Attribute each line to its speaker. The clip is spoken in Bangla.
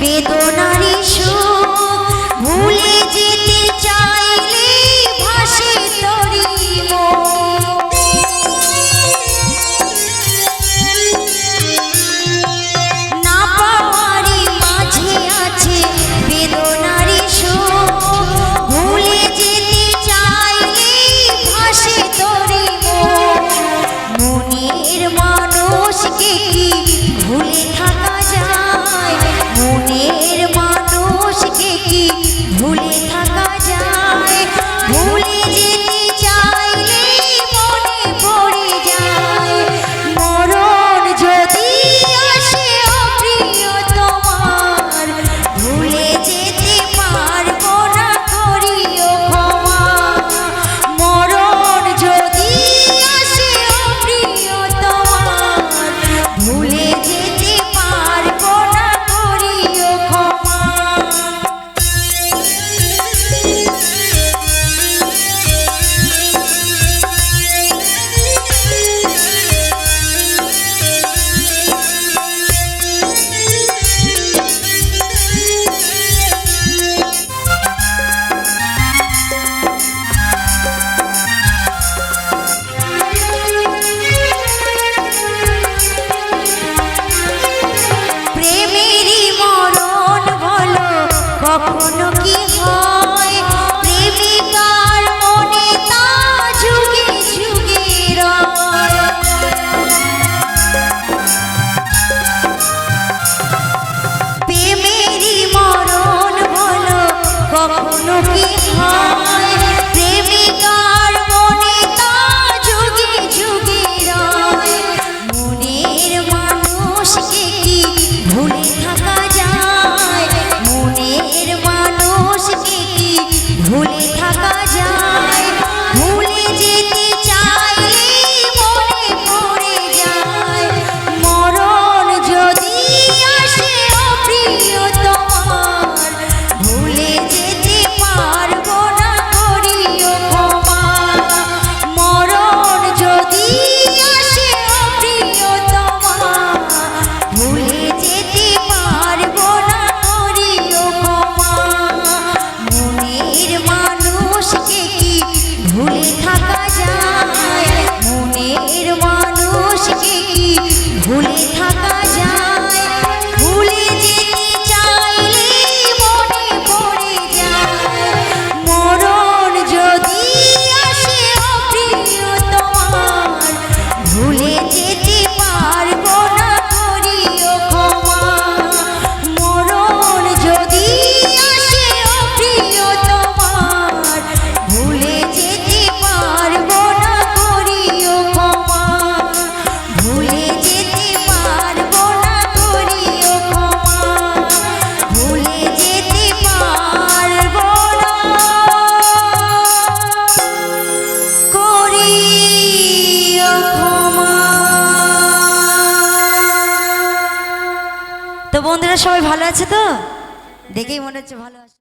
Speaker 1: বেদনারী সুখ ভুলে কখনো কি হয়? প্রেমিকার মনে তা ঝুঁকে ঝুঁকে প্রেমেরই মরণ বলো কখনো কি আপনারা সবাই ভালো আছে তো? দেখেই মনে হচ্ছে ভালো আছে।